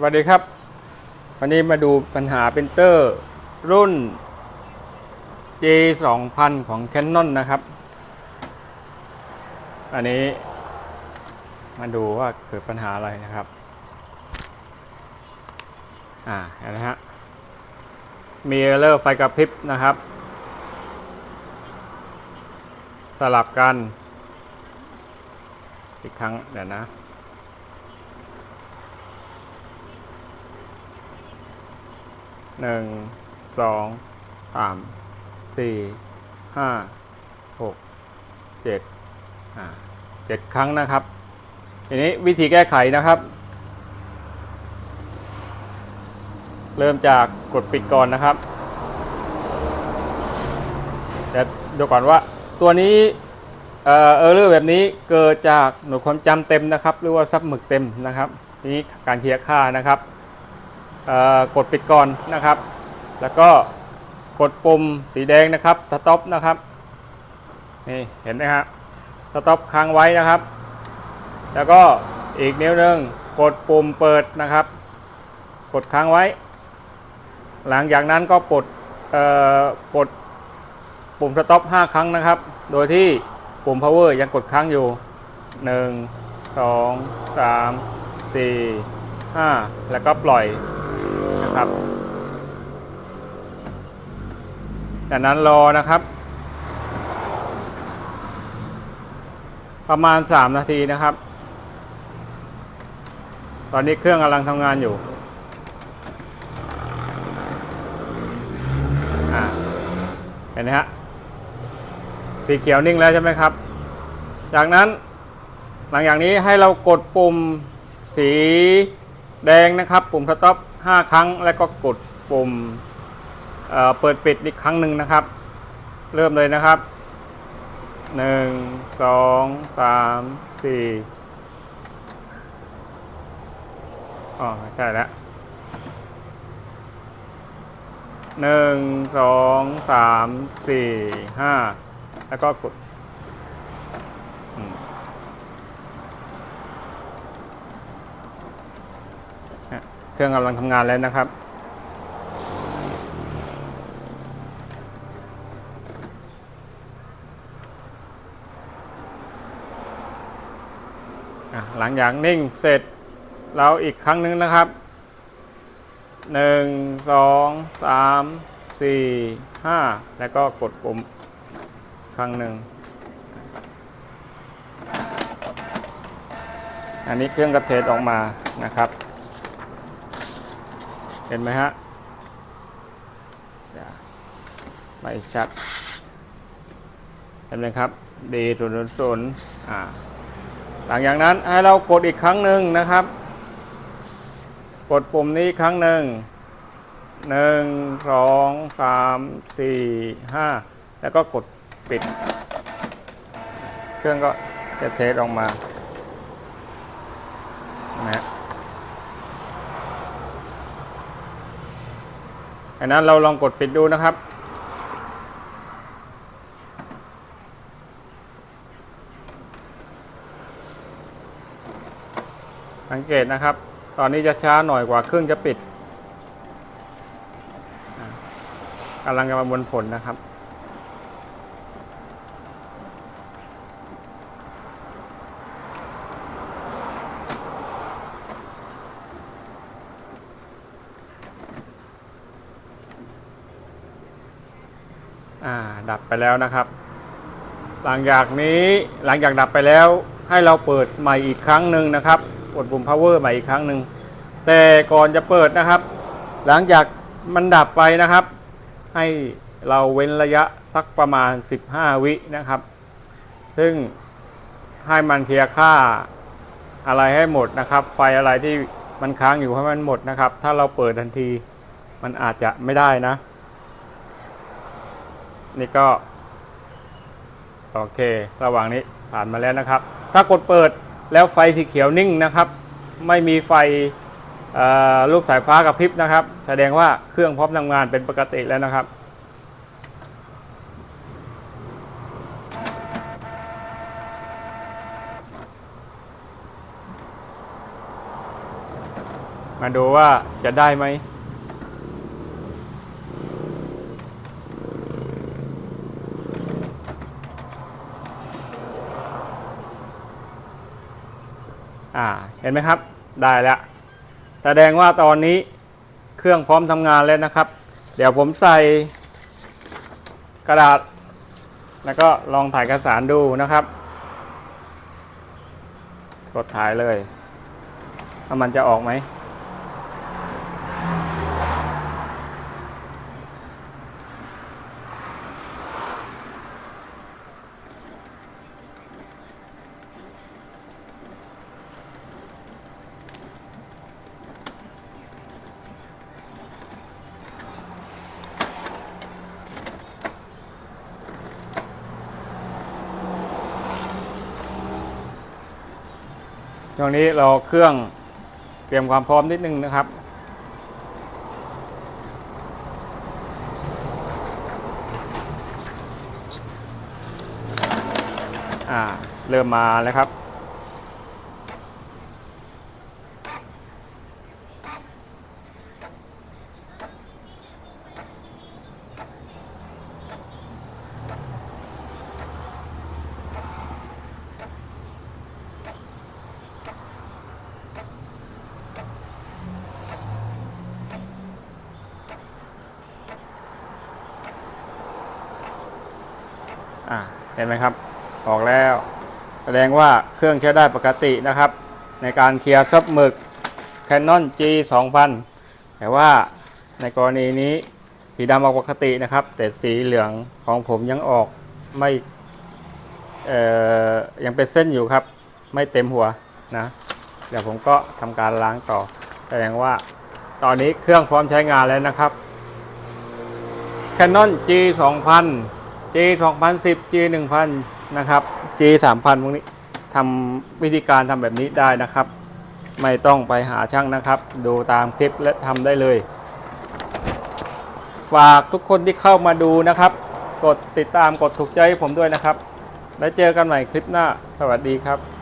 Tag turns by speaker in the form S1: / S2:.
S1: สวัสดีครับ วันนี้มาดูปัญหาปรินเตอร์รุ่น J 2 0 0 0ของ Canon นะครับ อันนี้มาดูว่าเกิดปัญหาอะไรนะครับ อ่าเห็นไหมฮะ มีเออร์ไฟกระพริบนะครับ สลับกัน อีกครั้งเดี๋ยวนะ หนึ่งสองสามสี่ห้าหกเจ็ดอ่าเจ็ดครั้งนะครับทีนี้วิธีแก้ไขนะครับ เริ่มจากกดปิดก่อนนะครับแต่ดูก่อนว่าตัวนี้เออเออร์เลอร์แบบนี้เกิดจากหน่วยความจำเต็มนะครับ หรือว่าซับหมึกเต็มนะครับทีนี้การเคลียร์ค่านะครับ กดปิดก่อนนะครับ แล้วก็กดปุ่มสีแดงนะครับสต็อปนะครับนี่เห็นไหมครับสต็อปค้างไว้นะครับ แล้วก็อีกนิ้วหนึ่งกดปุ่มเปิดนะครับ กดค้างไว้ หลังจากนั้นก็กดกดปุ่มสต็อป5ครั้งนะครับ โดยที่ปุ่ม power ยังกดค้างอยู่ 1 2 3 4 5 แล้วก็ปล่อย นะครับ จากนั้นรอนะครับ ประมาณ 3 นาทีนะครับ ตอนนี้เครื่องกำลังทำงานอยู่เห็นไหมฮะสีเขียวนิ่งแล้วใช่ไหมครับ จากนั้นหลังจากนี้ให้เรากดปุ่มสีแดงนะครับ ปุ่มสต็อป 5 ครั้งแล้วก็กดปุ่มเเปิดปิดอีกครั้งหนึ่งนะครับ เริ่มเลยนะครับ 1 2 3 4อ๋อใช่แล้วหนึ่งสองสามสี่ห้าแล้วก็กด เครื่องกำลังทำงานแล้วนะครับ หลังจากนิ่งเสร็จเราอีกครั้งหนึ่งนะครับหนึ่งสองสามสี่ห้าแล้วก็กดปุ่มครั้งหนึ่ง อันนี้เครื่องกระเทศออกมานะครับ เห็นไหมฮะไม่ชัด เห็นไหมครับดีศูนย์ศูนย์อ่าหลังจากนั้นให้เรากดอีกครั้งหนึ่งนะครับ กดปุ่มนี้ครั้งหนึ่งหนึ่งสองสามสี่ห้าแล้วก็กดปิด เครื่องก็จะเทสออกมา นะฮะ อันนั้นเราลองกดปิดดูนะครับ สังเกตนะครับ ตอนนี้จะช้าหน่อยกว่าเครื่องจะปิดกำลังจะมาบนผลนะครับ อ่าดับไปแล้วนะครับ หลังจากนี้หลังจากดับไปแล้วให้เราเปิดใหม่อีกครั้งหนึ่งนะครับกดปุ่ม power ใหม่อีกครั้งหนึ่งแต่ก่อนจะเปิดนะครับ หลังจากมันดับไปนะครับ ให้เราเว้นระยะสักประมาณ 15 วินะครับ ซึ่งให้มันเคลียร์ค่าอะไรให้หมดนะครับ ไฟอะไรที่มันค้างอยู่ให้มันหมดนะครับ ถ้าเราเปิดทันทีมันอาจจะไม่ได้นะ นี่ก็ โอเค ระหว่างนี้ผ่านมาแล้วนะครับ ถ้ากดเปิดแล้วไฟสีเขียวนิ่งนะครับ ไม่มีไฟเอ่อรูปสายฟ้ากระพริบนะครับ แสดงว่าเครื่องพร้อมทำงานเป็นปกติแล้วนะครับ มาดูว่าจะได้ไหม อ่าเห็นไหมครับได้แล้วแสดงว่าตอนนี้เครื่องพร้อมทำงานแล้วนะครับ เดี๋ยวผมใส่กระดาษ แล้วก็ลองถ่ายเอกสารดูนะครับ กดถ่ายเลยว่ามันจะออกไหม ช่วงนี้เราเครื่องเตรียมความพร้อมนิดนึงนะครับ อ่า เริ่มมาแล้วครับ อ่าเห็นไหมครับ ออกแล้ว แสดงว่าเครื่องใช้ได้ปกตินะครับ ในการเคลียร์ซับหมึก Canon G 2000 แต่ว่าในกรณีนี้สีดำออกปกตินะครับ แต่สีเหลืองของผมยังออกไม่ยังเป็นเส้นอยู่ครับ ไม่เต็มหัวนะ เดี๋ยวผมก็ทำการล้างต่อ แสดงว่าตอนนี้เครื่องพร้อมใช้งานแล้วนะครับ Canon G 2000 G 2010 G 1000นะครับ G 3000พวกนี้ทำวิธีการทำแบบนี้ได้นะครับ ไม่ต้องไปหาช่างนะครับ ดูตามคลิปและทำได้เลย ฝากทุกคนที่เข้ามาดูนะครับ กดติดตามกดถูกใจให้ผมด้วยนะครับ แล้วเจอกันใหม่คลิปหน้า สวัสดีครับ